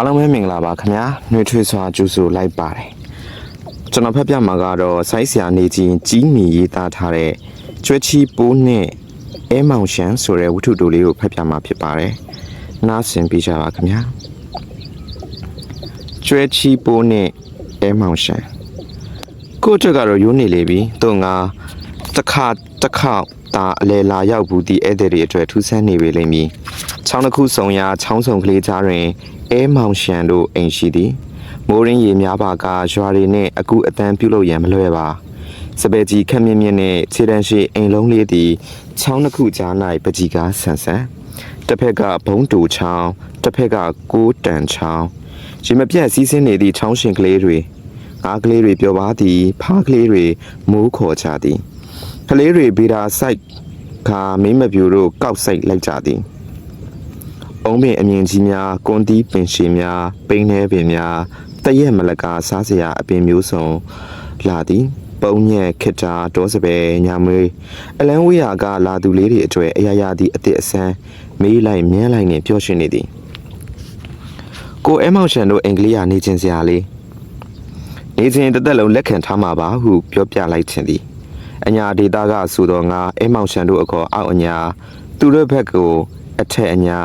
အားလုံးပဲမင်္ဂလာပါခင်ဗျာနှွေထွေးစွာကြိုဆိုလိုက်ပါတယ်ကျွန်တော်ဖတ်ပြမှာကတော့ဆိုင်းဆရာနေချင်းကြီးမီရေးသားထားတဲ့ကျွဲချီပိုးနဲ့အဲမောင်ရှန်ဆိုတဲ့ဝတ္ထုတိုလေးကိုဖတ်ပြမှာဖြစ်ပါတယ်နားဆင်ပြကြပါခင်ဗျာကျွဲချီပိုးနဲ့အဲမောင်ရှန်ကိုယ့်အတွက်ကတော့ရိုးနေလေပြီသူငါတစ်ခါတစ်ခါဒါအလဲလာရောက်ဘူးဒီဧည့်သည်တွေအတွက်ထူးဆန်းနေပေလိမ့်မည်ချောင်းတစ်ခုဆုံရာချောင်းဆုံကလေးကြားတွင် အဲမောင်ရှန်တို့အိမ်ရှိသည်မိုးရင်းရေများပါကရွာတွေနဲ့အကူအတန်းပြုလုပ်ရန်မလွယ်ပါစပယ်ကြီးခက်မြင့်မြင့်နဲ့ခြေတန်းရှိအိမ်လုံးလေးသည်ချောင်းတစ်ခုကြား၌ပကြီးကားဆန်ဆန်တစ်ဖက်ကဘုံတူချောင်းတစ်ဖက်ကကိုးတန်ချောင်းရေမပြတ်စီးဆင်းနေသည့်ချောင်းရှင်ကလေးတွေငါးကလေးတွေပျော်ပါသည် ဖားကလေးတွေမိုးခေါ်ကြသည်ကလေးတွေဗီဒါဆိုင်ခါမင်းမပြူတို့ကောက်ဆိုင်လိုက်ကြသည်။ အုံးပင်အမြင့်ကြီးများကွန်တီးပင်ရှင်များပိန်းနှဲပင်များတရက်မလကာစားစရာအပင်မျိုးစုံလာသည်ပုံညက်ခိတာဒေါစပယ်ညာမွေးအလန်းဝေးရာကလာသူလေးတွေအတွေ့အရာရာသည့်အစ်စ်အဆန်းမေးလိုက်မြန်းလိုက်နဲ့ပျော်ရွှင်နေသည်ကိုအဲမောင်ရှန်တို့အင်္ဂလိပ်ရနေချင်းစရာလေးနေချင်းတစ်သက်လုံးလက်ခံထားမှာပါဟုပြောပြလိုက်ခြင်းသည်အညာဒေတာကဆိုတော့ငါအဲမောင်ရှန်တို့အခေါ်အောက်အညာသူတို့ဘက်ကိုအထက်အညာ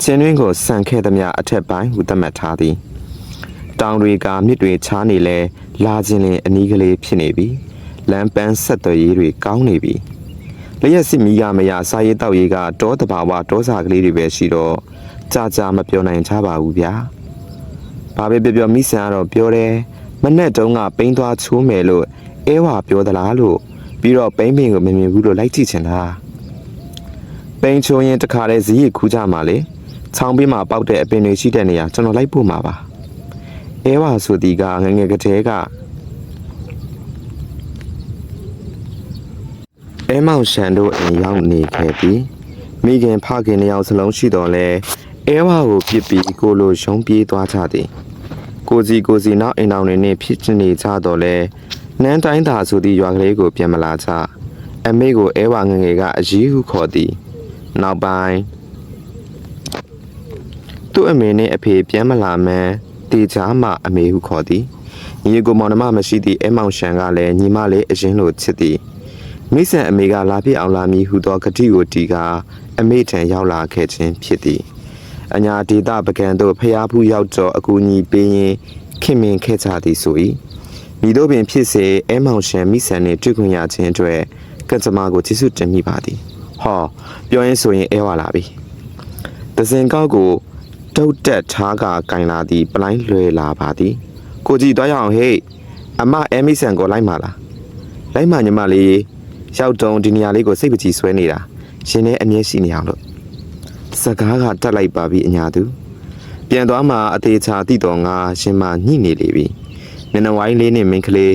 ချင်းတွင်းကိုဆန်ခဲ့သမျှအထက်ပိုင်းဟုသတ်မှတ်ထားသည်တောင်တွေကမြစ်တွေချားနေလဲလာခြင်းလင်အနီးကလေးဖြစ်နေပြီလမ်းပန်းဆက်သွယ်ရေးတွေကောင်းနေပြီလျက်စစ်မီးကမရစားရေးတောက်ရေးကတောတဘာဝတောစာကလေးတွေပဲရှိတော့ကြာကြာမပြောနိုင်ကြပါဘူးဗျာဘာပဲပြောပြောမိဆန်ကတော့ပြောတယ်မနဲ့တုန်းကပိန်းသွားချိုးမယ်လို့အဲဝါပြောသလားလို့ပြီးတော့ပိန်းပင်ကိုမမြင်ဘူးလို့လိုက်ကြည့်ချင်တာပိန်းချိုးရင်တခါလဲဇီးရခူးကြမှာလေ ချောင်းပေးမှာပေါက်တဲ့အပင်တွေရှိတဲ့နေရာကျွန်တော်လိုက်ပို့မှာပါအဲဝါဆိုဒီကငယ်ငယ်ကတည်းကအဲမောင်ရှန်တို့အိမ်ရောက်နေခဲ့ပြီးမိခင်ဖခင်နှစ်ယောက်စလုံးရှိတော်လဲအဲဝါကိုပြစ်ပြီးကိုလိုရှုံးပြေးသွားကြသည်ကိုစီကိုစီနောက်အိမ်တော်တွေနဲ့ဖြစ်နေကြတော့လဲနန်းတိုင်းသာဆိုသည့်ရွာကလေးကိုပြန်မလာကြအမေကိုအဲဝါငယ်ငယ်ကအရေးဟုခေါ်သည်နောက်ပိုင်း သူ့အမေနဲ့အဖေပြန်မလာမှန်းတေချာမှအမေဟုခေါ်သည်ညီကိုမောင်နှမမရှိသည့်အဲမောင်ရှန်ကလည်းညီမလေးအရင်လိုချစ်သည်မိဆန်အမေကလာပြစ်အောင်လာမည်ဟုသောဂတိကိုတီကအမေထံရောက်လာခဲ့ခြင်းဖြစ်သည်အညာဒေတာပကံတို့ဖျားဖူးရောက်တော့အကူအညီပေးရင်ခင်မင်ခဲ့ကြသည်ဆို၏မိတို့ပင်ဖြစ်စေအဲမောင်ရှန်မိဆန်နှင့်တွေ့ခွင့်ရခြင်းအတွက်ကံကြမ္မာကိုကျေးဇူးတင်မိပါသည်ဟောပြောရင်ဆိုရင်အဲဝါလာပြီတစင်ကောက်ကို တုတ်တက်ထားကကင်လာသည်ပလိုင်းလွယ်လာပါသည်ကိုကြည့်တော့ရအောင်ဟေ့အမအဲမိဆန်ကိုလိုက်ပါလားလိုက်မှညီမလေးရောက်တုံဒီနေရာလေးကိုစိတ်ပကြည်ဆွဲနေတာရှင်နဲ့အမြဲရှိနေအောင်လို့စကားကတက်လိုက်ပါပြီအညာသူပြန်သွားမှအသေးချာတိတော်ငါရှင်မညှိနေလေပြီနနဝိုင်းလေးနဲ့မင်းကလေး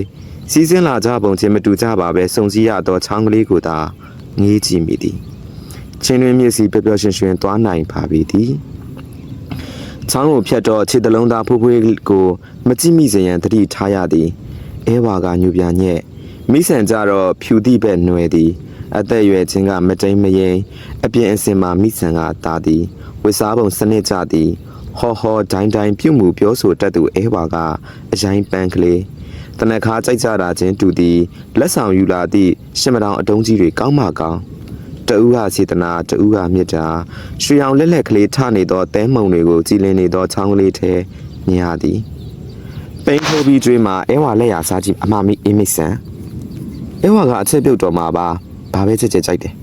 စီးစင်းလာကြပုံချင်းမတူကြပါပဲစုံစည်းရသောချောင်းကလေးကိုသာငေးကြည့်မိသည်ချင်းတွင်မျက်စီပျော်ပျော်ရွှင်ရွှင်သွားနိုင်ပါပြီသည် ချောင်းကိုဖြတ်တော့ခြေတလုံးသားဖိုးဖွေးကိုမကြည့်မိစေရန်တတိထားရသည်အဲဝါကညူပြညက်မိဆန်ကြတော့ဖြူတိဘက်ຫນွယ်သည်အသက်အရွယ်ချင်းကမတိမ်မရင်အပြင်အစင်မှာမိဆန်ကတာသည်ဝစ်စားပုံစနစ်ကြသည်ဟောဟောဒိုင်းဒိုင်းပြုတ်မှုပြောဆိုတတ်သူအဲဝါကအရင်ပန်းကလေးတနခါကြိုက်ကြတာချင်းတူသည်လက်ဆောင်ယူလာသည့်ရှင်မတောင်အတုံးကြီးတွေကောင်းမှကောင်း တဦးဟာစေတနာတဦးဟာမေတ္တာရွှေအောင်လက်လက်ကလေးထနေသောတဲမုံတွေကိုကြည်လင်နေသောချောင်းကလေးထဲမြင်ရသည်ပိန်ထိုးပြီးကျွေးမှာအဲဝါလက်ရစားကြည့်အမမီအင်းမစ်ဆန်အဲဝါကအချက်ပြုတ်တော်မှာပါဘာပဲချက်ချက်ကြိုက်တယ်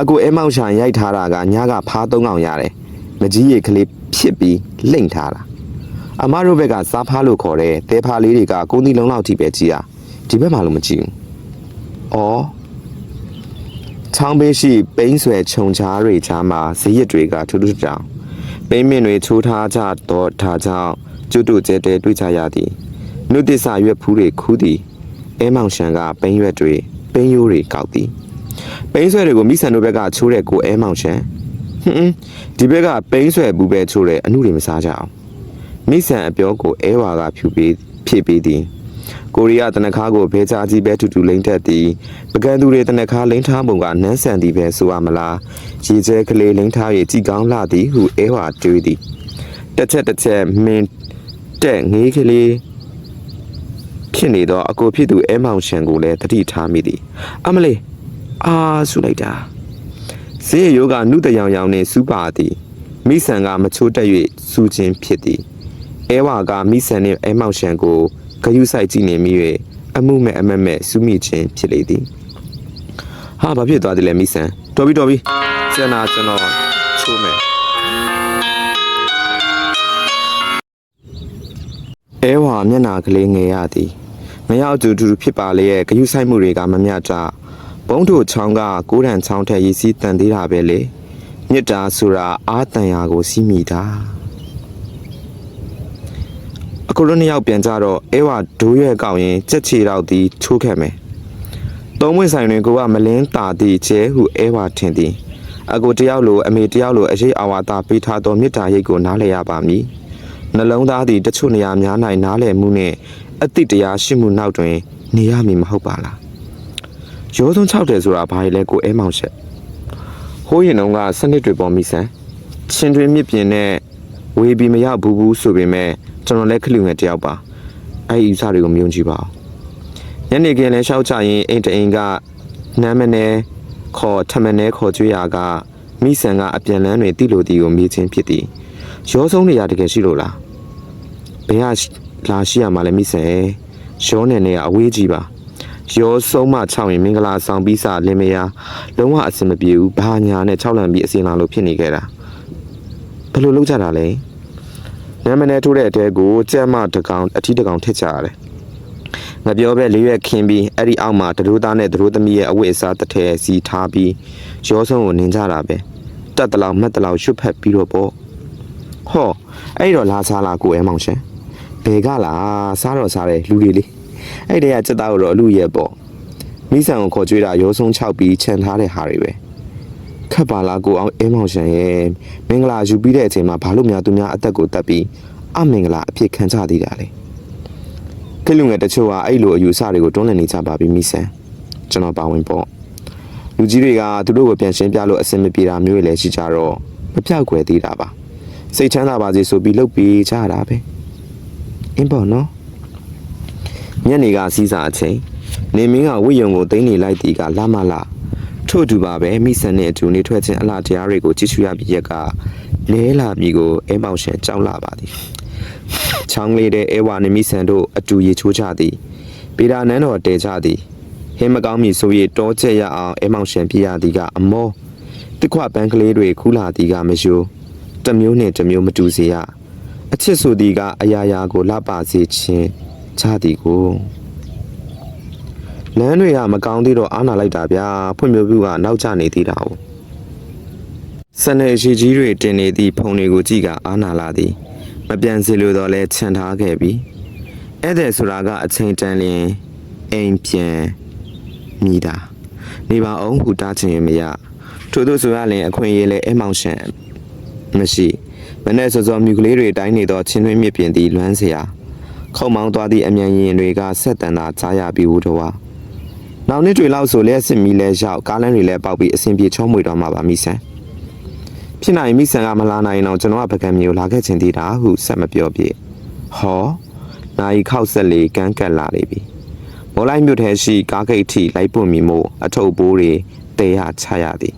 အကူအဲမောက်ရှာရိုက်ထားတာကညကဖားသုံးအောင်ရတယ်မကြီးရိတ်ကလေးဖြစ်ပြီးလိမ့်ထားတာအမတို့ဘက်ကစားဖားလို့ခေါ်တဲ့တဲဖားလေးတွေကကုန်းသီးလုံးလောက်ထိပဲကြည်ရဒီဘက်မှာလို့မကြည့်ဘူး။အော် ချောင်းဘေးရှိပိန်းဆွဲခြုံချားတွေချားမှာဇရစ်တွေကထူးထူးတောင်ပိန်းမင်တွေချိုးထားကြတော့ထားကြောင့်ကျွတ်တို့ကျဲတဲတွေ့ကြရသည်နုတ္တဆာရွက်ဖူးတွေခူးသည်အဲမောင်ရှန်ကပိန်းရွက်တွေပိန်းရိုးတွေကောက်သည်ပိန်းဆွဲတွေကိုမိဆန်တို့ဘက်ကချိုးတဲ့ကိုအဲမောင်ရှန်ဟွန်းဒီဘက်ကပိန်းဆွဲဘူးပဲချိုးတယ်အမှုတွေမစားကြအောင်မိဆန်အပြောကိုအဲဝါကဖြူပေးဖြည့်ပေးသည် ကိုရီးယားတနခါကိုဘဲချာကြီးပဲတူတူလိမ့်တက်သည်ပကံသူတွေတနခါလိမ့်ထားပုံကနန်းဆန်သည်ပဲဆိုရမလားရေကျဲကလေးလိမ့်ထား၍ကြည်ကောင်းလာသည်ဟုအဲဝါတွေးသည်တတစ်ချက်တစ်ချက်မင်းတက်ငေးကလေးဖြစ်နေတော့အကိုဖြစ်သူအဲမောင်ရှန်ကိုလည်းတတိထားမိသည်အမလေးအာဆူလိုက်တာဈေးယောကနုတရောင်ရောင်နဲ့စူပါသည်မိဆန်ကမချိုးတက်၍စူခြင်းဖြစ်သည်အဲဝါကမိဆန်နှင့်အဲမောင်ရှန်ကို ဂယုဆိုင်ကြည့်နေမိ၍အမှုမဲ့အမက်မဲ့စူမိခြင်းဖြစ်လေသည်ဟာဘာဖြစ်သွားသည်လဲမိဆန်တော်ပြီတော်ပြီကျန်တာကျွန်တော်ချိုးမယ်အဲဝါမျက်နာကလေးငယ်ရသည်မရောက်တူတူဖြစ်ပါလေရဲ့ဂယုဆိုင်မှုတွေကမမျှတာဘုံတို့ချောင်းကကိုးတန်ချောင်းထက်ရည်စည်းတန်သေးတာပဲလေမြစ်တာဆိုတာအာတန်ရာကိုစီးမိတာ အခုလိုနှစ်ယောက်ပြန်ကြတော့အဲဝါဒိုးရွက်ကောက်ရင်ကြက်ချီတော့သည်ချိုးခဲ့မယ်သုံးဝိဆိုင်တွင်ကိုကမလင်းတာသည်ကျဲဟုအဲဝါထင်သည်အကိုတယောက်လိုအမေတယောက်လိုအရေးအဝါသာပေးထားသောမေတ္တာရိတ်ကိုနားလည်ရပါမည်နှလုံးသားသည်တချို့နေရာများ၌နားလည်မှုနှင့်အတိတ်တရားရှိမှုနောက်တွင် နေရမည်မဟုတ်ပါလားရိုးစုံ6တယ်ဆိုတာဘာလဲကိုအဲမောင်ချက်ဟိုးရင်တုန်းကစနစ်တွေပေါ်မိစမ်းချင်းတွင်မြစ်ပြင်နဲ့ဝေးပြီးမရောက်ဘူးဘူးဆိုပေမဲ့ ကျွန်တော်လည်းခလူငယ်တယောက်ပါအဲ့ဒီဥစားတွေကိုမယုံကြည်ပါဘူးညနေခင်းလဲရှောက်ချရင်အိမ်တအိမ်ကနမ်းမနေခေါ်ထမနေခေါ်ကြွေးရကမိဆန်ကအပြန်လန်းတွင်တိလိုတီကိုမေးခြင်းဖြစ်သည်ရောဆုံးနေရတကယ်ရှိလို့လားဘယ်ကလာရှိရမှာလဲမိဆယ်ရောနေနေကအဝေးကြီးပါရောဆုံးမ6ရင်မင်္ဂလာဆောင်ပြီးစာလင်မယားလုံးဝအဆင်မပြေဘူးဘာညာနဲ့6လံပြီးအစင်လာလို့ဖြစ်နေခဲ့တာဘယ်လိုလုပ်ကြတာလဲ နာမည်ထိုးတဲ့အတဲကိုကြက်မတကောင်အထီးတကောင်ထစ်ကြရတယ်ငါပြောပဲလေးရွက်ခင်းပြီးအဲ့ဒီအောက်မှာတရိုးသားနဲ့တရိုးသမီးရဲ့အဝတ်အစားတစ်ထည်စီထားပြီးရောဆုံးကိုနင်းကြတာပဲတက်တလောက်မှတ်တလောက်ရွတ်ဖက်ပြီးတော့ပေါ့ဟောအဲ့တော့လာစားလာကိုအဲမောင်ရှင်ဘယ်ကလာစားတော့စားတယ်လူတွေလေအဲ့တည်းကစက်သားကိုတော့အလူရဲ့ပေါ့မိဆန်ကိုခေါ်ကြွေးတာရောဆုံး6ပြီးခြံထားတဲ့ဟာတွေပဲ ခက်ပါလားကိုအောင်အဲမောင်ရှင်ရဲ့မင်္ဂလာယူပြီးတဲ့အချိန်မှာဘာလို့များသူများအသက်ကိုတက်ပြီးအမင်္ဂလာအဖြစ်ခံကြသေးတာလဲကိလူငယ်တချို့ကအဲ့လိုအယူဆတွေကိုတွန်းလှန်နေကြပါပြီမိဆန်ကျွန်တော်ပါဝင်ပေါ့လူကြီးတွေကသူတို့ကိုပြန်ရှင်းပြလို့အဆင်မပြေတာမျိုးတွေလည်းရှိကြတော့မပြောက်ွယ်သေးတာပါစိတ်ချမ်းသာပါစေဆိုပြီးလှုပ်ပေးကြတာပဲအင်းပေါ့နော်ညနေကစီးစာအချိန်နေမင်းကဝိယုံကိုသိမ်းနေလိုက်တီကလာမလာ ထို့တူပါပဲမိဆန်နဲ့အတူနေထွက်ခြင်းအလားတရားတွေကိုကြည့်ရှုရပြီးရက်ကလဲလာပြီကိုအဲမောင်ရှင်ကြောက်လာပါသည်ချောင်းလေးတဲ့အဲဝါနေမိဆန်တို့အတူရေချိုးကြသည်ပေတာနန်းတော်တဲကြသည်ဟင်းမကောင်းမီဆို၍တောချက်ရအောင်အဲမောင်ရှင်ပြရသည်ကအမောတခွပန်းကလေးတွေခူးလာသည်ကမယိုးတစ်မျိုးနဲ့တစ်မျိုးမတူစေရအချစ်ဆိုသည်ကအရာရာကိုလှပစေခြင်းချသည်ကို လမ်းတွေကမကောင်းသေးတော့အားနာလိုက်တာဗျာဖွံ့ဖြိုးမှုကနောက်ကျနေသေးတာ哦စနေအရှိကြီးတွေတင်နေသည့်ဖုန်တွေကိုကြည့်ကအားနာလာသည်မပြန်စီလို့တော့လဲခြံထားခဲ့ပြီဧည့်သည်ဆိုတာကအချိန်တန်လျင်အိမ်ပြန်မိတာနေပါအောင်ဟူတားချင်ရင်မရထို့သို့ဆိုရလင်အခွင့်အရေးလဲအမောင်ရှံမရှိမနဲ့စောစောမြူကလေးတွေတိုင်းနေတော့ချင်းတွင်းမြစ်ပြင်သည်လွမ်းစရာခုံမောင်းသွားသည့်အမြန်ရင်တွေကဆက်တန်တာကြားရပြီးဝတော်ဝါ နောက်နှစ်တွေလောက်ဆိုလဲစစ်မီလဲရောက်ကားလမ်းတွေလဲပေါက်ပြီးအဆင်ပြေချောမွေတော့မှာပါမိဆန်ဖြစ်နိုင်မိဆန်ကမလာနိုင်တော့ကျွန်တော်ကပကံမျိုးလာခဲ့ခြင်းသေးတာဟုဆက်မပြောပြဟောနိုင်ခောက်ဆက်လေးကန်းကက်လာနေပြီမော်လိုက်မြို့ထဲရှိကားဂိတ်ထိလိုက်ပွင့်မိမို့အထုပ်ပိုးတွေတဲရချရသည်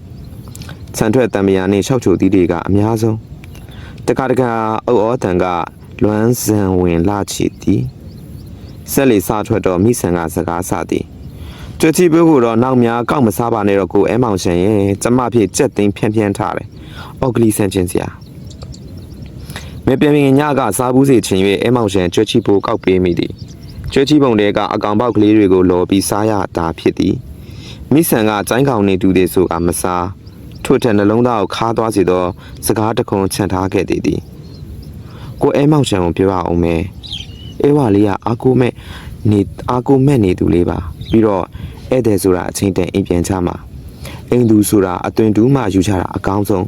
ဆန်ထွက်တံမယာနဲ့ရှောက်ချိုသီးတွေကအများဆုံးတခါတခါအုပ်ဩတန်ကလွမ်းစံဝင်လာချီသည်ဆက်လီစားထွက်တော့မိဆန်ကစကားစသည် ကြွချီဘိုးကတော့နောက်များကောက်မစားပါနဲ့တော့ကိုအဲမောင်ရှင်ရဲ့ကျမဖြစ်ကြက်သိမ်းဖြန်းဖြန်းထားတယ်အော်ဂလီဆန်ချင်းစရာမေပြင်းပြင်းညကစားဘူးစီချင်း၍အဲမောင်ရှင်ကြွချီဘိုးကောက်ပေးမိသည်ကြွချီပုံတွေကအကောင်ပေါက်ကလေးတွေကိုလော်ပြီးစားရတာဖြစ်သည်မိဆန်ကကျိုင်းကောင်နေတူသေးဆိုကမစားထို့ထက်နှလုံးသားကိုခါသွားစေသောစကားတစ်ခုချန်ထားခဲ့သည်သည်ကိုအဲမောင်ချံကိုပြောရအောင်မယ်အဲဝါလေးကအာကိုမဲ့ နေအာကိုမဲ့နေသူလေးပါပြီးတော့ဧည့်သည်ဆိုတာအချင်းတန်အိမ်ပြန်ချမှာအိမ်သူဆိုတာအသွင်တူးမှယူချတာအကောင်းဆုံး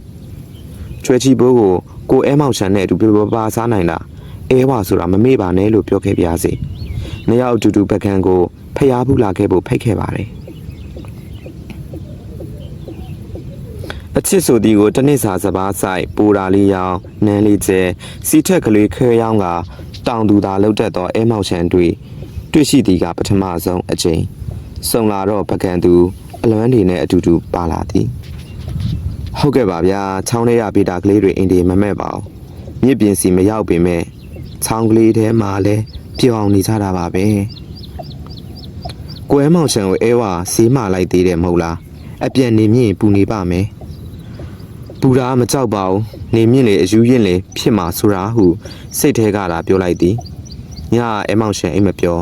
ချွဲချီဘိုးကိုကိုအဲမောင်ချံနဲ့အတူပြပပါစားနိုင်တာအဲဝါဆိုတာမမေ့ပါနဲ့လို့ပြောခဲ့ပြစေနှစ်ယောက်အတူတူပကံကိုဖျားဘူးလာခဲ့ဖို့ဖိတ်ခဲ့ပါတယ်အချစ်ဆိုသည်ကိုတစ်နှစ်စာစပားဆိုင်ပူရာလေးရောင်နန်းလေးကျဲစီထက်ကလေးခဲရောင်းကတောင်သူသာလှုပ်တက်သောအဲမောက်ချန်တွေ တွေ့ရှိသည်ကပထမဆုံးအကြိမ်စုံလာတော့ပကံသူအလွမ်းတွေနဲ့အတူတူပါလာသည်ဟုတ်ကဲ့ပါဗျာချောင်းထဲရဗီတာကလေးတွေအင်ဒီမမဲ့ပါဘူးမြစ်ပြင်စီမရောက်ပေမဲ့ချောင်းကလေးထဲမှာလဲပြောင်းအောင်နေကြတာပါပဲကိုအဲမောင်ချန်ကိုအဲဝါစီးမလိုက်သေးတယ်မဟုတ်လားအပြန်နေမြင့်ပူနေပါမယ်ပူတာမကြောက်ပါဘူးနေမြင့်လေအယူရင်လေဖြစ်မှာဆိုတာဟုစိတ်ထဲကလာပြောလိုက်သည်ညအဲမောင်ရှင်အိမ်မပြော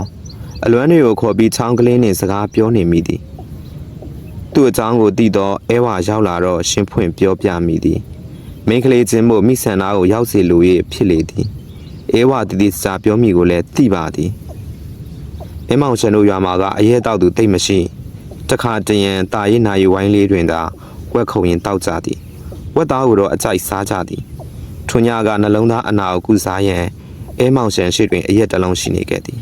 အလွမ်းတွေကိုခေါ်ပြီးချောင်းကလေးနဲ့စကားပြောနေမိသည်သူ့အကြောင်းကိုသိတော့အဲဝါရောက်လာတော့ရှင်ဖွင့်ပြောပြမိသည်မိန်းကလေးချင်းမို့မိဆန္ဒကိုရောက်စီလို၍ဖြစ်လေသည်အဲဝါတည်တည်စာပြောမိကိုလည်းသိပါသည်အဲမောင်ရှင်တို့ရွာမှာကအရဲတောက်သူတိတ်မရှိတခါတရံတာရင်နာရီဝိုင်းလေးတွင်သာကွက်ခုံရင်တောက်ကြသည်ဝက်သားကိုတော့အကြိုက်စားကြသည်ထွန်ညာကနှလုံးသားအနာကိုကုစားရန်အဲမောင်ရှန်ရှိတွင်အရက်တစ်လုံးရှိနေခဲ့သည်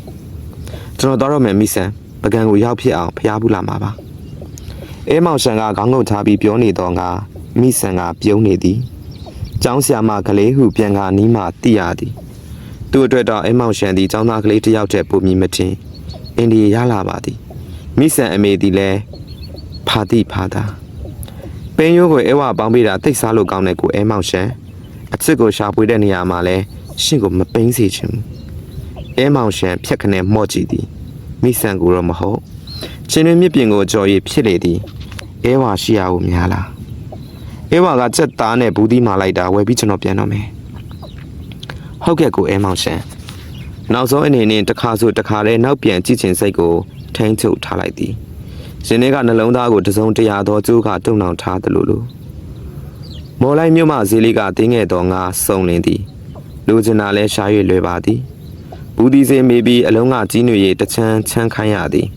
ကျွန်တော်တော့မယ်မိဆန်ပကံကိုရောက်ဖြစ်အောင်ဖျားဘူးလာမှာပါအဲမောင်ရှန်ကခေါင်းငုံထားပြီးပြောနေတော့ကမိဆန်ကပြုံးနေသည်ကျောင်းဆရာမကလေးဟုပြန်ကနီးမှသိရသည်သူ့အတွက်တော့အဲမောင်ရှန်သည်ကျောင်းသားကလေးတစ်ယောက်တည်းပုံမြင်မတင်အင်ဒီရလာပါသည်မိဆန်အမေသည်လည်းဖာတိဖာတာပင်းရိုးကိုအဲဝပေါင်းပေးတာတိတ်စားလို့ကောင်းတဲ့ကိုအဲမောင်ရှန်အချစ်ကိုရှာဖွေတဲ့နေရာမှာလဲရှင့်ကိုမပိန်းစေချင်ဘူး အဲမောင်ရှန်ဖြက်ခနဲ့မော့ကြည့်သည်မိဆန်ကိုတော့မဟုတ်ချင်းတွင်မြစ်ပြင်ကိုကြော်ရည်ဖြစ်လေသည်အဲဝရှိရဖို့များလားအဲဝကစက်သားနဲ့ဘူးသီးမာလိုက်တာဝယ်ပြီးကျွန်တော်ပြန်တော့မယ်ဟုတ်ကဲ့ကိုအဲမောင်ရှန်နောက်ဆုံးအနေနဲ့တစ်ခါဆိုတစ်ခါလဲနောက်ပြန်ကြည့်ချင်စိတ်ကိုထိန်းချုပ်ထားလိုက်သည်ရင်ထဲကနှလုံးသားကိုတစုံတရာသောကျိုးကတုံနှောင်ထားသလိုလိုမော်လိုက်မြို့မှဈေးလေးကတင်းငယ်တော်ငါစုံလင်းသည်လူကျင်နာလဲရှာ၍လွယ်ပါသည် ဘူးဒီစေမေးပြီးအလုံးကကြီးညွေ၍တချမ်းချမ်းခိုင်းရသည်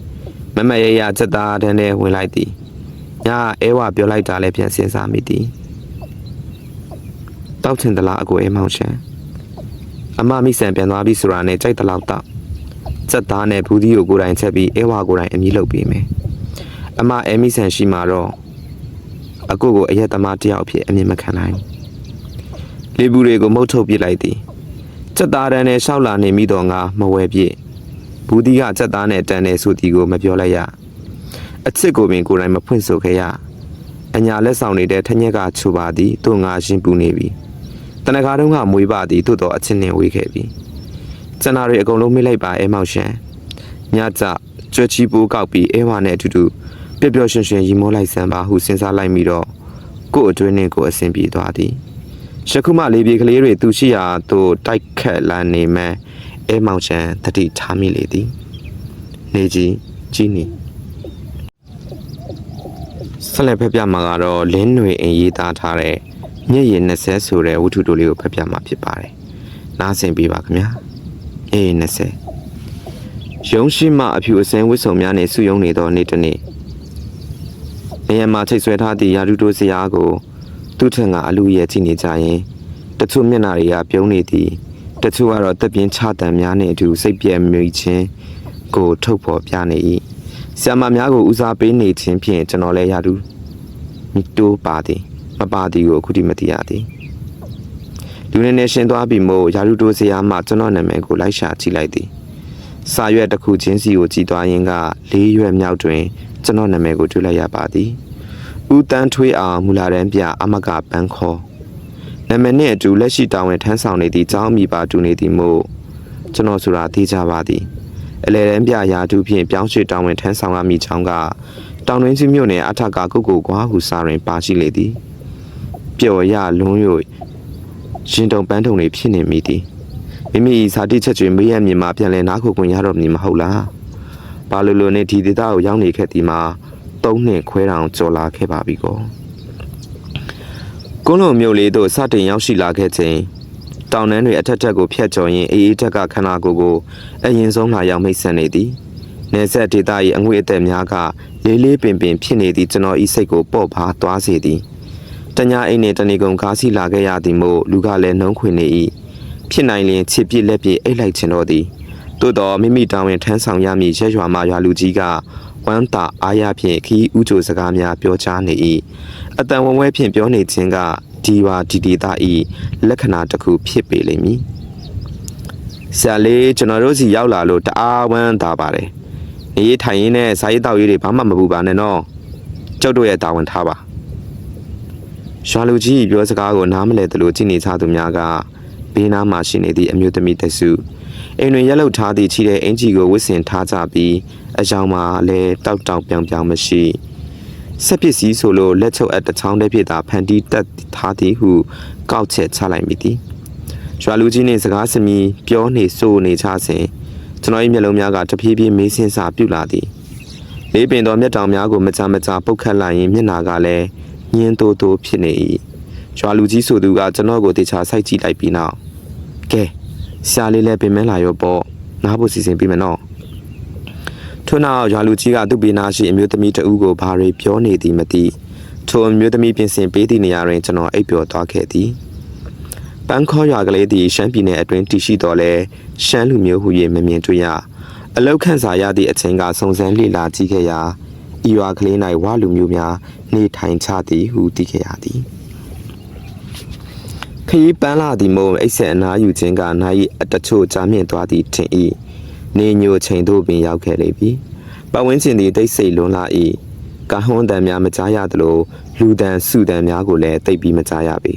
မမရရစက်သားတန်းနဲ့ဝင်လိုက်သည်ညာအဲဝပြောလိုက်တာလည်းပြန်စဉ်းစားမိသည်တောက်ချင်သလားအကိုအဲမောင်ရှန်အမမိဆန်ပြန်သွားပြီဆိုတာနဲ့ကြိုက်တလောက်တော့စက်သားနဲ့ဘူးဒီကိုကိုယ်တိုင်ချက်ပြီးအဲဝကိုယ်တိုင်အမြည်လုပ်ပေးမယ်အမအဲမီဆန်ရှိမှာတော့အကိုကိုအရက်သမားတယောက်အဖြစ်အမြင်မခံနိုင်ဘူးလေဘူးတွေကိုမုတ်ထုတ်ပစ်လိုက်သည် စက်သားတန်းနဲ့ရှောက်လာနေမိတော့ငါမဝယ်ပြည့်ဘူးဒီကစက်သားနဲ့တန်းနေဆိုသည်ကိုမပြောလိုက်ရအချစ်ကိုပင်ကိုယ်တိုင်မဖွင့်ဆိုခဲ့ရအညာလက်ဆောင်နေတဲ့ထညက်ကချူပါသည်သူ့ငါရှင်းပူနေပြီတနခါတုန်းကမွေးပါသည်သို့တော့အချစ်နဲ့ဝေးခဲ့ပြီကျန်တာတွေအကုန်လုံးမေ့လိုက်ပါအဲမောက်ရှန်ညကြကြွချီပူကောက်ပြီးအဲဝါနဲ့အတူတူပျော်ပျော်ရွှင်ရွှင်ရီမောလိုက်စမ်းပါဟုစဉ်းစားလိုက်ပြီးတော့ကို့အတွင်းနဲ့ကို့အဆင်ပြေသွားသည် ရှခုမလေးပြေကလေးတွေသူရှိရာသို့တိုက်ခတ်လာနေမှန်းအဲမောင်ချန်တတိထားမိလေသည်နေကြီးကြီးနေဆက်လက်ဖက်ပြမှာကတော့လင်းຫນွေအင်ရေးသားထားတဲ့မျက်ရည်20ဆိုတဲ့ဝတ္ထုတိုလေးကိုဖက်ပြမှာဖြစ်ပါတယ်နားဆင်ပေးပါခင်ဗျာအေး20ရုံးရှိမှအဖြူအစင်းဝစ်စုံများနဲ့စုယုံနေသောနေ့တစ်နေ့နေရာမှာချိတ်ဆွဲထားသည့်ယာရုတိုးစရာကို သူ့ထံကအလူရဲကြည့်နေကြရင်တချို့မျက်နှာတွေကပြုံးနေသည်တချို့ကတော့တက်ပြင်းချတံများနဲ့အတူစိတ်ပြဲမြွေချင်းကိုထုတ်ဖော်ပြနေ၏ဆ iam မများကိုဦးစားပေးနေခြင်းဖြင့်ကျွန်တော်လည်းယာရုမိတိုးပါသည်မပါသည်ကိုအခုထိမသိရသည်လူနေနေရှင်းသွားပြီမို့ယာရုတိုးစရာမှကျွန်တော်နာမည်ကိုလိုက်ရှာကြည့်လိုက်သည်စာရွက်တစ်ခုချင်းစီကိုကြည်သွားရင်ကလေးရွက်မြောက်တွင်ကျွန်တော်နာမည်ကိုတွေ့လိုက်ရပါသည် ဦးတန်းထွေးအောင်မူလာတန်းပြအမကပန်းခေါ်နာမည်နှင့်အတူလက်ရှိတာဝန်ထမ်းဆောင်နေသည့်ကျောင်းမိပါတူနေသည်မို့ကျွန်တော်ဆိုတာသိကြပါသည်အလဲတန်းပြရာထူးဖြင့်ပြောင်းရွှေ့တာဝန်ထမ်းဆောင်ရမည့်ကျောင်းကတောင်တွင်းကြီးမြို့နယ်အထက်ကကုတ်ကိုကွာဟုစာရင်ပါရှိလေသည်ပျော်ရလွန်း၍ရှင်တုံပန်းထုံတွေဖြစ်နေမိသည်မိမိဇာတိချက်ကျွေမေးရမြင်မှာပြန်လဲနားခုခွင့်ရတော့မည်မဟုတ်လားဘာလို့လို့နဲ့ဒီဒေသကိုရောက်နေခဲ့ဒီမှာ သုံးနှစ်ခွဲတောင်ကြော်လာခဲ့ပါပြီကောကုန်းလုံးမြို့လေးတို့စတင်ရောက်ရှိလာခဲ့ချိန်တောင်တန်းတွေအထက်ထက်ကိုဖျက်ကျော်ရင်အေးအေးထက်ကခန္ဓာကိုယ်ကိုအရင်ဆုံးလာရောက်မိတ်ဆက်နေသည်နေဆက်ဒေသ၏အငွေအသက်များကလေးလေးပင်ပင်ဖြစ်နေသည့်ကျွန်တော်ဤစိတ်ကိုပေါ့ပါသွားစေသည်တညာအိမ်နှင့်တဏီကုံကားစီလာခဲ့ရသည်မို့လူကလည်းနှုံးခွေနေ၏ဖြစ်နိုင်လျင်ချစ်ပြစ်လက်ပြစ်အိတ်လိုက်ခြင်းတော့သည်သို့တော်မိမိတောင်းရင်ထမ်းဆောင်ရမည့်ရဲရွာမှရွာလူကြီးက ဝမ်းသာအားရဖြင့်ခီးဥကြိုစကားများပြောကြားနေ၏အတန်ဝဝဲဖြင့်ပြောနေခြင်းကဒီဝါဒီဒေတာဤလက္ခဏာတစ်ခုဖြစ်ပေလိမ့်မည်ဆရာလေးကျွန်တော်တို့စီရောက်လာလို့တအားဝမ်းသာပါတယ်နေရေးထိုင်ရင်းနဲ့စာရေးတောက်ရေးတွေဘာမှမပူပါနဲ့နော်ကျုပ်တို့ရဲ့တာဝန်ထားပါရွာလူကြီးပြောစကားကိုနားမလည်သလိုကြည့်နေကြသူများကဘေးနားမှာရှိနေသည့်အမျိုးသမီးတစု အိမ်တွင်ရက်လုထားသည့်ချီတဲ့အင်ဂျီကိုဝစ်စင်ထားကြပြီးအယောင်မှာလည်းတောက်တောက်ပြောင်ပြောင်မရှိဆက်ပစ္စည်းဆိုလို့လက်ချုပ်အပ်တစ်ချောင်းတည်းဖြစ်တာဖန်တီးတက်ထားသည်ဟုကောက်ချက်ချလိုက်မိသည်ရွာလူကြီးနှင့်စကားစမီပြောနေဆိုနေချစဉ်ကျွန်တော်၏မျက်လုံးများကတဖြည်းဖြည်းမေးစင်းစာပြုတ်လာသည်လေးပင်တော်မျက်တောင်များကိုမကြမကြာပုတ်ခတ်လိုက်ရင်မျက်နာကလည်းညင်းတိုးတိုးဖြစ်နေ၏ရွာလူကြီးဆိုသူကကျွန်တော်ကိုတေချာစိုက်ကြည့်လိုက်ပြီးနောက်ကဲ ဆရာလေးလည်းပင်မလာရောပေါ့နားဖို့စီစဉ်ပြီးမယ်နော်ထို့နောက်ရွာလူကြီးကသူ့ဘေးနားရှိအမျိုးသမီးတဦးကိုဘာတွေပြောနေသည်မသိထိုအမျိုးသမီးပြင်ဆင်ပေးသည့်နေရာတွင်ကျွန်တော်အိပ်ပျော်သွားခဲ့သည်ပန်းခေါ်ရွာကလေးသည်ရှမ်းပြည်နယ်အတွင်းတည်ရှိတော်လဲရှမ်းလူမျိုးဟု၍မမြင်တွေ့ရအလောက်ခန့်စာရသည့်အချိန်ကစုံစမ်းလေ့လာကြည့်ခဲ့ရာဤရွာကလေး၌ဝါလူမျိုးများနေထိုင်ကြသည်ဟုသိခဲ့ရသည် ခရီးပန်းလာသည်မို့အိတ်ဆက်အနားယူခြင်းကနိုင်အတချို့ကြာမြင့်သွားသည်ထင်၏နေညိုချိန်သို့ပင်ရောက်ခဲ့လေပြီပတ်ဝန်းကျင်သည်တိတ်ဆိတ်လွန်းလာ၏ကာဟွန်းတန်များမကြားရသလိုလူတန်စုတန်များကိုလည်းတိတ်ပြီးမကြားရပေ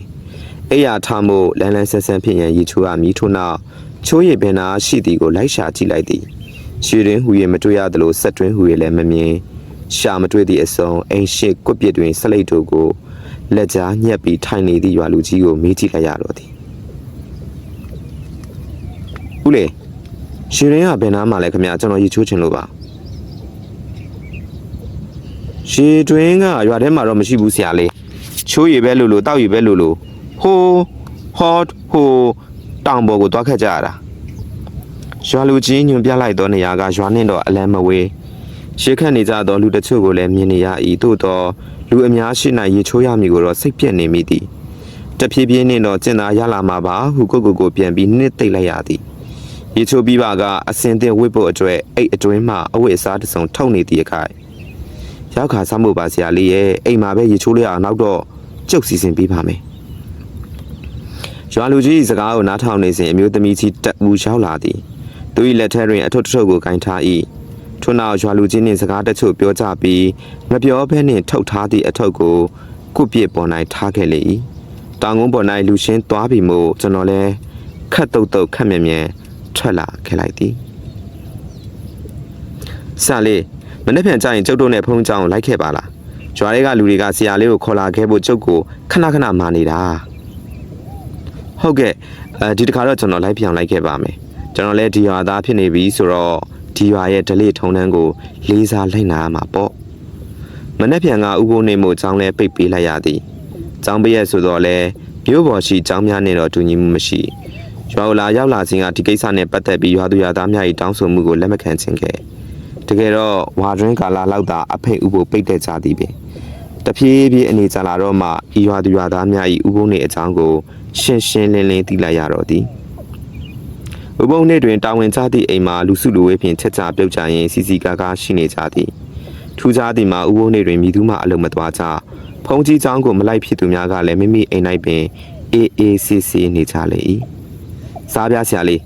အိယာထမို့လန်းလန်းဆန်းဆန်းဖြစ်ရန်ရည်ချိုးရမည်ထို့နောက်ချိုးရည်ပင်နာရှိသည်ကိုလိုက်ရှာကြည့်လိုက်သည်ရွှေတွင်ဟူ၍မတွေ့ရသလိုဆက်တွင်ဟူ၍လည်းမမြင်ရှာမတွေ့သည့်အစုံအိမ်ရှိကွက်ပြစ်တွင်ဆလိတ်တို့ကို လက်ကြားညက်ပြီးထိုင်နေသည့်ရွာလူကြီးကိုမေးကြည့်လိုက်ရတော့သည်ဦးလေရှည်ရင်းကဘယ်နားမှာလဲခင်ဗျာကျွန်တော်ရေချိုးချင်လို့ပါရှည်တွင်းကရွာထဲမှာတော့မရှိဘူးဆရာလေးချိုးရည်ပဲလို့လို့တောက်ရည်ပဲလို့လို့ဟိုးဟော့ဟိုတောင်ပေါ်ကိုသွားခတ်ကြရတာရွာလူကြီးညွန်ပြလိုက်သောနေရာကရွာနှင့်တော့အလံမဝေးရှေးခတ်နေကြသောလူတချို့ကိုလည်းမြင်နေရ၏သို့တော့ လူအများရှိ၌ရေချိုးရမည်ကိုတော့စိတ်ပြက်နေမိသည်တဖြည်းဖြည်းနှင့်တော့ကျင်သာရလာမှာပါဟုကိုကိုကိုပြန်ပြီးနှစ်သိမ့်လိုက်ရသည်ရေချိုးပြီးပါကအစင်တင်ဝစ်ဖို့အတွက်အိတ်အတွင်းမှအဝတ်အစားတစ်စုံထုတ်နေသည့်အခါရောက်ခါစားမှုပါဆရာလေးရဲ့အိမ်မှာပဲရေချိုးလိုက်အောင်နောက်တော့ကျုပ်စီစဉ်ပေးပါမယ်ရွာလူကြီးစကားကိုနားထောင်နေစဉ်အမျိုးသမီးကြီးတက်ဦးရောက်လာသည်သူ၏လက်ထဲတွင်အထုပ်တစ်ထုပ်ကိုကင်ထား၏ ထို့နောက်ရွာလူကြီးနှင့်စကားတချို့ပြောကြပြီးမပြောဘဲနှင့်ထုတ်ထားသည့်အထုပ်ကိုကုပြစ်ပေါ်၌ထားခဲ့လေ၏တောင်ကုန်းပေါ်၌လူရှင်းသွားပြီမို့ကျွန်တော်လဲခတ်တုတ်တုတ်ခတ်မြဲမြဲထွက်လာခဲ့လိုက်သည်ဆရာလေးမနေ့ပြန်ကြရင်ကျုပ်တို့နဲ့ဖုန်းကြောင်လိုက်ခဲ့ပါလားကျွားတွေကလူတွေကဆရာလေးကိုခေါ်လာခဲ့ဖို့ကျုပ်ကိုခဏခဏမာနေတာဟုတ်ကဲ့အဲဒီတခါတော့ကျွန်တော်လိုက်ပြောင်လိုက်ခဲ့ပါမယ်ကျွန်တော်လည်းဒီရွာသားဖြစ်နေပြီဆိုတော့ ဒီရွာရဲ့ဓလေ့ထုံးတန်းကိုလေးစားလိုက်နာရမှာပေါ့မနေ့ပြန်ကဥပုံနေမှုအကြောင်းလဲပိတ်ပေးလိုက်ရသည်ကျောင်းပရက်ဆိုတော့လဲမြို့ပေါ်ရှိကျောင်းများနဲ့တော့တူညီမှုမရှိရွာလာရောက်လာခြင်းကဒီကိစ္စနဲ့ပတ်သက်ပြီးရွာသူရွာသားများ၏တောင်းဆိုမှုကိုလက်မခံခြင်းခဲ့တကယ်တော့ဝါတွင်းကာလာလောက်သာအဖိတ်ဥပုပိတ်တဲ့ကြသည်ပင်တဖြည်းဖြည်းအနေကြလာတော့မှဤရွာသူရွာသားများ၏ဥပုံနှင့်အကြောင်းကိုရှင်းရှင်းလင်းလင်းသိလိုက်ရတော့သည် ဥပုံနှင့်တွင်တာဝန်ကျသည့်အိမ်မှာလူစုလူဝေးဖြင့်ချက်ချပြုတ်ကြရင်စီစီကားကားရှိနေကြသည်ထူးခြားသည်မှာဥပုံနှင့်တွင်မိသူမှအလုံးမသွားကြဖုံးကြီးချောင်းကိုမလိုက်ဖြစ်သူများကလည်းမိမိအိမ်၌ပင်အေးအေးဆေးဆေးနေကြလေ၏စားပြဆရာလေး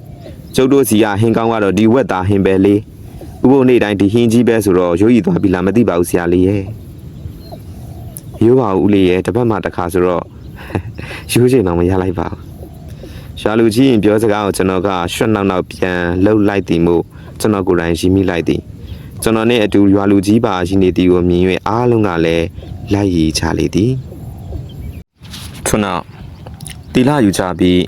ကျုပ်တို့စီကဟင်းကောင်းကတော့ဒီဝက်သားဟင်းပဲလေးဥပုံနေ့တိုင်းဒီဟင်းကြီးပဲဆိုတော့ရိုးရီသွားပြီလားမသိပါဘူးဆရာလေးရဲ့ရိုးပါဦးဦးလေးရဲ့တစ်ပတ်မှတစ်ခါဆိုတော့ရိုးချိန်တော့မရလိုက်ပါဘူး ရှာလူကြီးရင်ပြောစကားကိုကျွန်တော်ကရွှက်နောက်နောက်ပြန်လှုပ်လိုက်သည်မို့ကျွန်တော်ကိုယ်တိုင်ရီးမိလိုက်သည်ကျွန်တော်နဲ့အတူရွာလူကြီးပါရှိနေသည်ကိုမြင်၍အားလုံးကလည်းလိုက်ရည်ချလေသည်ထို့နောက်တီလာယူကြပြီး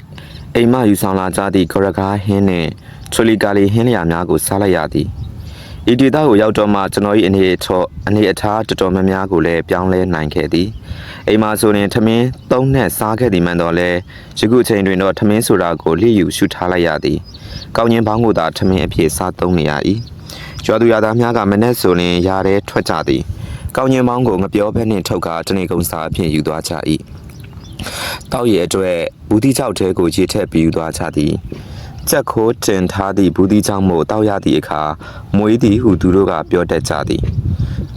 အိမ်မယူဆောင်လာကြသည့်ကရကားဟင်းနှင့်ထရီကာလီဟင်းလျာများကိုစားလိုက်ရသည် ဤဒေသကိုရောက်တော့မှကျွန်တော်၏အနေအထောအနေအထားတော်တော်များများကိုလည်းပြောင်းလဲနိုင်ခဲ့သည်အိမ်မှာဆိုရင်ထမင်းသုံးနဲ့စားခဲ့သည်မှန်တော့လဲယခုအချိန်တွင်တော့ထမင်းဆိုတာကိုလျှယူရှုထားလိုက်ရသည်ကောင်းရင်ပေါင်းကိုသာထမင်းအဖြစ်စားသုံးနေရ၏ကျွာသူရသားများကမနဲ့ဆိုရင်ຢာထဲထွက်ကြသည်ကောင်းရင်ပေါင်းကိုငပြောဘဲနှင့်ထုတ်ကာတနေကုန်းစာအဖြစ်ယူသွားကြ၏တောက်ရည်အတွက်ဘူးတိချောက်တဲကိုရေထက်ပြီးယူသွားကြသည် ကြက်ခိုးတင်ထားသည့်ဘူးတိချောက်မို့တောက်ရသည့်အခါမွေးသည်ဟုသူတို့ကပြောတတ်ကြသည်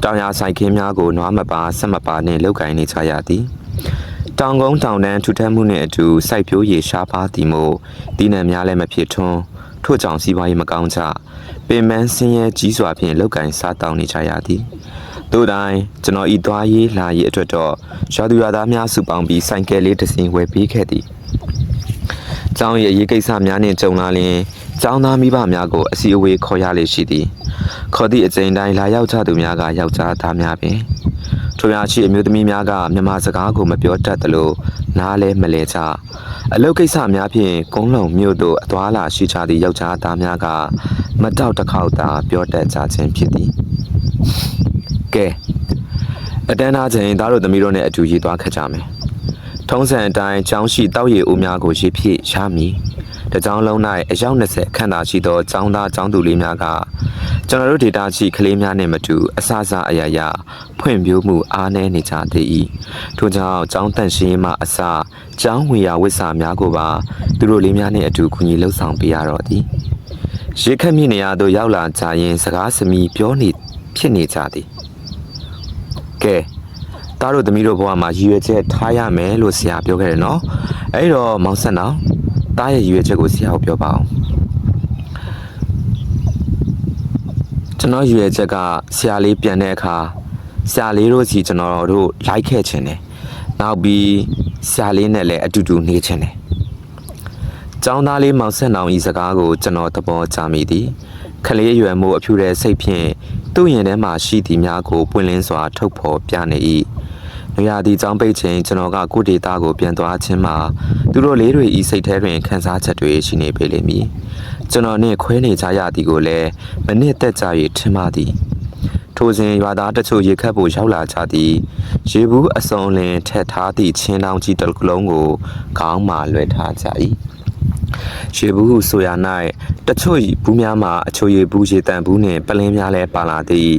တောင်ယာဆိုင်ခင်းများကိုနွားမပါဆက်မပါနှင့်လုပ်ကိုင်နေကြရသည်တောင်ကုန်းတောင်တန်းထူထပ်မှုနှင့်အတူစိုက်ပျိုးရေရှားပါသည်မို့ဒီနံများလည်းမဖြစ်ထွန်းထို့ကြောင့်စီးပွားရေးမကောင်းကြပင်ပန်းဆင်းရဲကြီးစွာဖြင့်လုပ်ကိုင်စားတောင်းနေကြရသည်တို့တိုင်းကျွန်တော်ဤသွားရေးလာရေးအတွက်တော့ရွာသူရွာသားများစုပေါင်းပြီးစိုက်ကယ်လေးတစ်စင်းဝယ်ပေးခဲ့သည်။ ကျောင်းရဲ့ရေးကိစ္စများနှင့်ကြုံလာရင်ကျောင်းသားမိဘများကိုအစည်းအဝေးခေါ်ရလေရှိသည်။ခေါ်သည့်အကြိမ်တိုင်းလာရောက်ကြသူများကယောက်ျားသားများပင်ထိုရာရှိအမျိုးသမီးများကမြန်မာစကားကိုမပြောတတ်သလိုနားလဲမလဲကြ။အလုပ်ကိစ္စများဖြင့်ကုန်းလုံမြို့သို့အသွာလာရှိကြသည့်ယောက်ျားသားများကမတောက်တစ်ခေါက်သာပြောတတ်ကြခြင်းဖြစ်သည်။ကဲအတန်းသားချင်းသားတို့သမီးတို့နဲ့အတူရည်သွားခက်ကြမယ်။ ထုံးစံအတိုင်းကျောင်းရှိတောက်ရည်ဦးများကိုရေဖြည့်ရမည်။တကြောင်လုံး၌အယောက်20ခန့်သာရှိသောကျောင်းသားကျောင်းသူလေးများကကျွန်တော်တို့ဒေတာရှိကလေးများနှင့်မတူအဆအဆအရာရာဖွံ့ဖြိုးမှုအားနည်းနေကြသေး၏။ထို့ကြောင့်ကျောင်းတန့်ရှင်းရေးမှအစကျောင်းဝင်ရာဝိစာများကိုပါသူတို့လေးများနှင့်အတူကူညီလှုပ်ဆောင်ပေးရတော့သည်။ရေခက်မြင့်နေရာသို့ရောက်လာကြရင်စကားစမီပြောနေဖြစ်နေကြသည်။ကဲ သားတို့သမီးတို့ဘဝမှာရည်ရွယ်ချက်ထားရမယ်လို့ဆရာပြောခဲ့တယ်နော်အဲ့တော့မောင်ဆက်နောင်သားရဲ့ရည်ရွယ်ချက်ကိုဆရာကိုပြောပါအောင်ကျွန်တော်ရည်ရွယ်ချက်ကဆရာလေးပြန်တဲ့အခါဆရာလေးတို့စီကျွန်တော်တို့လိုက်ခဲ့ခြင်းတယ်နောက်ပြီးဆရာလေးနဲ့လည်းအတူတူနေခြင်းတယ်ကျောင်းသားလေးမောင်ဆက်နောင်ဤစကားကိုကျွန်တော်သဘောကျမိသည်ခလေးအရွယ်မှုအဖြူတဲ့စိတ်ဖြင့်သူ့ရင်ထဲမှာရှိသည်များကိုပွင့်လင်းစွာထုတ်ဖော်ပြနေ၏ နွေရာသီကျောင်းပိတ်ချိန်ကျွန်တော်ကကိုဒေတာကိုပြန်သွားခြင်းမှာသူတို့လေးတွေဤစိတ်ထဲတွင်ခံစားချက်တွေရှိနေပေလိမ့်မည်ကျွန်တော်နှင့်ခွဲနေကြရသည်ကိုလည်းမနစ်သက်ကြ၍ထင်ပါသည်ထိုစဉ်ရွာသားတချို့ရေခတ်ဖို့ရောက်လာကြသည်ရေဘူးအစုံလင်ထက်ထားသည့်ချင်းတောင်ကြီးတစ်ခုလုံးကိုခေါင်းမှလွှဲထားကြ၏ရေဘူးဟုဆိုရ၌တချို့ဘူးများမှာအချို့ရေဘူးရေတန်ဘူးနှင့်ပလင်းများလည်းပါလာသည်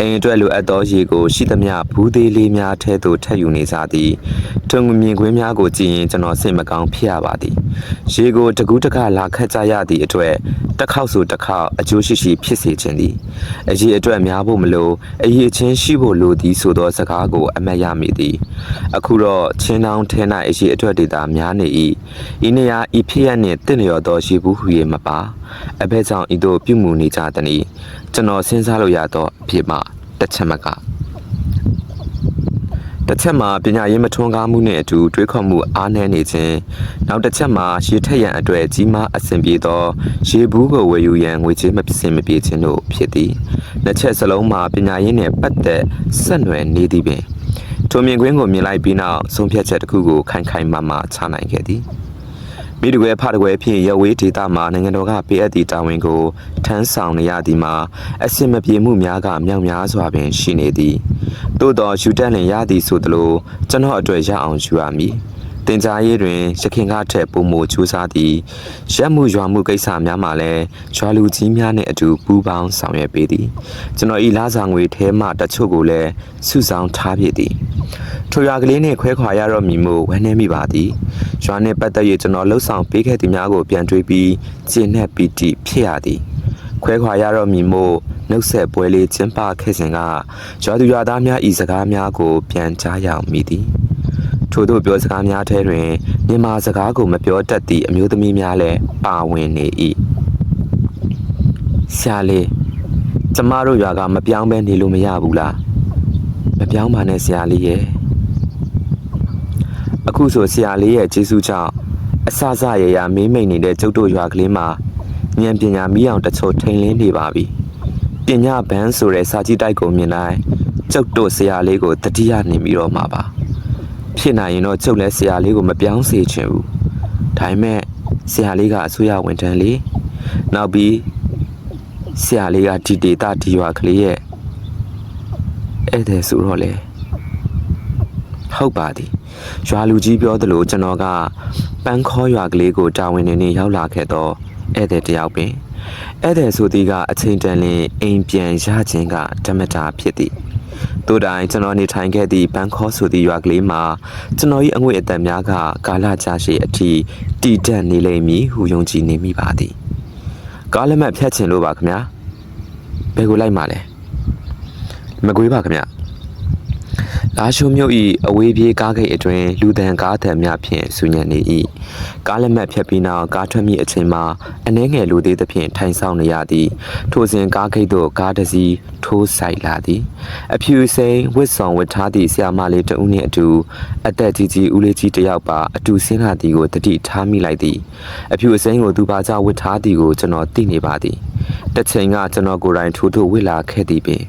အိမ်အတွက်လိုအပ်သောရေကိုရှိသမျှဘူးသေးလေးများထဲသို့ထည့်ယူနေကြသည်ထုံမြင်ကွင်းများကိုကြည့်ရင်ကျွန်တော်စိတ်မကောင်းဖြစ်ရပါသည် ရေကိုတကူးတကလာခတ်ကြရသည့်အတွက်တစ်ခေါက်ဆိုတစ်ခေါက်အကျိုးရှိရှိဖြစ်စေခြင်းသည်အရေးအတွက်များဖို့မလိုအရေးချင်းရှိဖို့လိုသည်ဆိုသောစကားကို အမတ်ရမိသည်အခုတော့ချင်းတောင်ထဲ၌အရေးအတွက်ဒေတာများနေ၏ဤနေရာဤဖြစ်ရနှင့်တင့်လျော်သောရေဘူးဟူ၍မပါအဘဲကြောင့်ဤသို့ပြုမှုနေကြသည်။ကျွန်တော်စဉ်းစားလို့ရသောအဖြစ်မှတစ်ချက်မက တစ်ချက်မှာပညာရေးမထွန်းကားမှုနဲ့အတူတွေးခေါ်မှုအားနည်းနေခြင်းနောက်တစ်ချက်မှာရေထက်ရန်အတွက်ကြီးမားအဆင်ပြေသောရေဘူးကိုဝယ်ယူရန်ငွေကြေးမပစင်မပြေခြင်းတို့ဖြစ်သည်နှစ်ချက်စလုံးမှာပညာရေးနှင့်ပတ်သက်ဆက်နွယ်နေသည်ပင်ထိုမြင်ကွင်းကိုမြင်လိုက်ပြီးနောက်ဆုံးဖြတ်ချက်တစ်ခုကိုခိုင်ခိုင်မာမာချနိုင်ခဲ့သည် မိတကွယ်ဖတကွယ်ဖြင့်ရဝေးဒေတာမှာနိုင်ငံတော်ကပေးအပ်သည့်တာဝန်ကိုထမ်းဆောင်နေရသည်မှာအစင်မပြေမှုများကမြောက်များစွာပင်ရှိနေသည်သို့တော်ယူတက်လင်ရသည်ဆိုသလိုကျွန်တော်အတွက်ရအောင်ယူရမည် တင် जा ရေးတွင်ရခင်ကထက်ပုံမူကြိုးစားသည်ရက်မှုရွာမှုကိစ္စများမှာလည်းရွာလူကြီးများနှင့်အတူပူးပေါင်းဆောင်ရွက်ပေးသည်ကျွန်တော်ဤလားစာငွေထဲမှတချို့ကိုလည်းစုဆောင်ထားပြသည်ထိုရွာကလေးနှင့်ခွဲခွာရတော့မည်မို့ဝမ်းနည်းမိပါသည်ရွာနှင့်ပတ်သက်၍ကျွန်တော်လှုပ်ဆောင်ပေးခဲ့သည်များကိုပြန်တွေးပြီးကျင့်နဲ့ပီတိဖြစ်ရသည်ခွဲခွာရတော့မည်မို့နှုတ်ဆက်ပွဲလေးကျင်းပခဲ့စဉ်ကရွာသူရွာသားများဤစကားများကိုပြန်ကြားရအောင်မိသည် ထို့သောပြောစကားများထဲတွင်မြန်မာစကားကိုမပြောတတ်သည့်အမျိုးသမီးများလည်းပါဝင်နေ၏ဆရာလေးကျမတို့ရွာကမပြောင်းပဲနေလို့မရဘူးလားမပြောင်းပါနဲ့ဆရာလေးရဲ့အခုဆိုဆရာလေးရဲ့ကျေးဇူးကြောင့်အဆအဆရရမေးမိတ်နေတဲ့ကျုပ်တို့ရွာကလေးမှာဉာဏ်ပညာမိအောင်တချို့ထိန်လင်းနေပါပြီ။ပညာဘန်းဆိုတဲ့စာကြည့်တိုက်ကိုမြင်တိုင်းကျုပ်တို့ဆရာလေးကိုတတိယနေပြီးတော့မှာပါ။ ဖြစ်နိုင်ရင်တော့ကျုပ်လည်းဆရာလေးကိုမပြောင်းစေချင်ဘူး။ဒါပေမဲ့ဆရာလေးကအစိုးရဝန်ထမ်းလေ။နောက်ပြီးဆရာလေးကဒီဒေတာဒီရွာကလေးရဲ့ဧည့်သည်ဆိုတော့လေဟုတ်ပါသည်ရွာလူကြီးပြောသလိုကျွန်တော်ကပန်းခေါ်ရွာကလေးကိုတာဝန်နေနေရောက်လာခဲ့တော့ဧည့်သည်တယောက်ပင်ဧည့်သည်ဆိုသည်ကအချိန်တန်လင်းအိမ်ပြန်ရခြင်းကဓမ္မတာဖြစ်သည် တို့တိုင်းကျွန်တော်နေထိုင်ခဲ့သည့်ဘန်ခေါ်ဆိုသည့်ရွာကလေးမှာကျွန်တော်၏အငွေအသက်များကကာလကြာရှည်အထိတည်တတ်နေလိမ့်မည်ဟုယုံကြည်နေမိပါသည်ကားလက်မှတ်ဖြတ်ချင်လို့ပါခင်ဗျာဘယ်ကိုလိုက်မှာလဲမကွေးပါခင်ဗျ လာရှုံမြို့ဤအဝေးပြေးကားဂိတ်အတွင်လူတန်ကားတံများဖြင့်ဆူညံနေ၏ကားလက်မှတ်ဖြတ်ပြီးနောက်ကားထွက်မိအချိန်မှာအနှဲငယ်လူသေးသဖြင့်ထိုင်ဆောင်နေရသည်ထိုစဉ်ကားဂိတ်သို့ကားတစ်စီးထိုးဆိုင်လာသည်အဖြူစိမ်းဝစ်ဆောင်ဝတ်ထားသည့်ဆရာမလေးတဦးနှင့်အတူအသက်ကြီးကြီးဦးလေးကြီးတစ်ယောက်ပါအတူဆင်းလာသည်ကိုတတိထားမိလိုက်သည်အဖြူစိမ်းကိုသူပါကြောင့်ဝတ်ထားသည်ကိုကျွန်တော်သိနေပါသည် တစ်ချိန်ကကျွန်တော်ကိုယ်တိုင်ထိုးထိုးဝစ်လာခဲ့သည်ပင်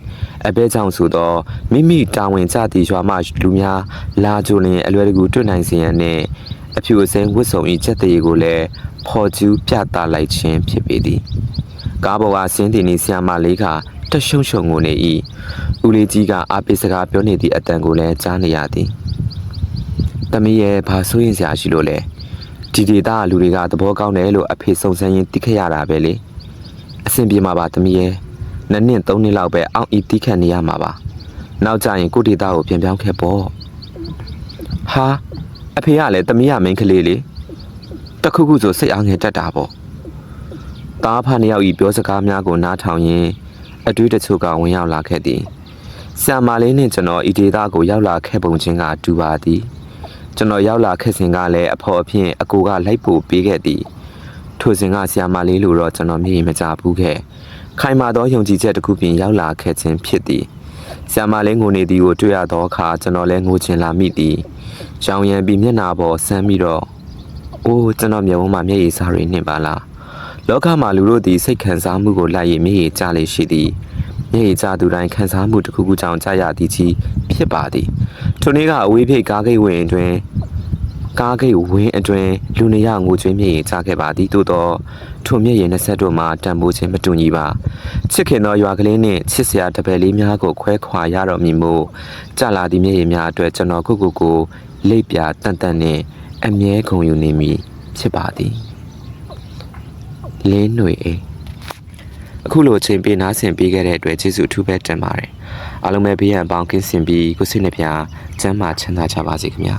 အဘဲကြောင့်ဆိုတော့မိမိတာဝန်ကျသည့်ရွာမှလူများလာကြိုလင်အလွယ်တကူတွေ့နိုင်စေရန်နဲ့အဖြူအစိမ်းဝစ်စုံဤချက်သေးကိုလည်းဖော်ကျူးပြသလိုက်ခြင်းဖြစ်ပေသည်ကားပေါ်ကဆင်းတင်နေဆရာမလေးကတရှုံရှုံကိုနေ၏ဦးလေးကြီးကအာပိစကားပြောနေသည့်အတန်ကိုလည်းကြားနေရသည်တမီးရဲ့ဘာဆိုရင်စရာရှိလို့လဲဒီဒေတာလူတွေကသဘောကောင်းတယ်လို့အဖေစုံစမ်းရင်းသိခဲ့ရတာပဲလေ အဆင်ပြေမှာပါသမီးရဲ့နှစ်နှစ်သုံးနှစ်လောက်ပဲအောင့်ဤတီးခတ်နေရမှာပါနောက်ကြရင်ကိုဒေတာကိုပြန်ပြောင်းခဲ့ပေါ့ဟာအဖေကလည်းသမီးရမင်းကလေးလေတခုခုဆိုစိတ်အားငယ်တက်တာပေါ့တားဖာနှစ်ယောက်ဤပြောစကားများကိုနားထောင်ရင်းအတွေ့တချို့ကဝင်ရောက်လာခဲ့သည်ဆရာမလေးနဲ့ကျွန်တော်ဤဒေတာကိုရောက်လာခဲ့ပုံချင်းကတူပါသည်ကျွန်တော်ရောက်လာခဲ့စဉ်ကလည်းအဖော်အဖြစ်အကိုကလိုက်ပို့ပေးခဲ့သည် ထိုစဉ်ကဆီယာမလေးလိုတော့ကျွန်တော်မျက်ရည်မကြဘူးခဲ့ခိုင်မာသောယုံကြည်ချက်တစ်ခုပြင်ရောက်လာခဲ့ခြင်းဖြစ်သည်ဆီယာမလေးငိုနေသည်ကိုတွေ့ရသောအခါကျွန်တော်လည်းငိုချင်လာမိသည်ရောင်ရံပြီးမျက်နာပေါ်ဆမ်းပြီးတော့အိုးကျွန်တော်မျက်ဝန်းမှာမျက်ရည်စားတွေနှင့်ပါလားလောကမှာလူတို့သည်စိတ်ခံစားမှုကိုလိုက်ရမျက်ရည်ကျလေရှိသည်မျက်ရည်ကျသူတိုင်းခံစားမှုတစ်ခုခုကြောင့်ကြာရသည်ကြီးဖြစ်ပါသည်ထိုနေ့ကအဝေးဖိတ်ကားဂိတ်ဝင်အတွင် ကားဂိတ်ဝင်းအတွင်လူနေရငိုကြွေးမြေချခဲ့ပါသည်သို့တော့ထိုမြည့်ရင်20တို့မှာတန်ဖိုးခြင်းမတူညီပါချစ်ခင်သောရွာကလေးနှင့်ချစ်စရာတပည့်လေးများကိုခွဲခွာရတော်မူမို့ကြာလာသည့်မြည့်ရင်များအတွက်ကျွန်တော်ကိုကိုကိုလိပ်ပြတန်တန်နှင့်အမြဲဂုံယူနေမည်ဖြစ်ပါသည်လင်းຫນွေအေးအခုလိုအချိန်ပေးနားဆင်ပေးခဲ့တဲ့အတွက်ကျေးဇူးအထူးပဲတင်ပါတယ်အားလုံးပဲဘေးရန်ပေါင်းကင်းစင်ပြီးကိုစိတ်နှပြချမ်းသာချမ်းသာကြပါစေခင်ဗျာ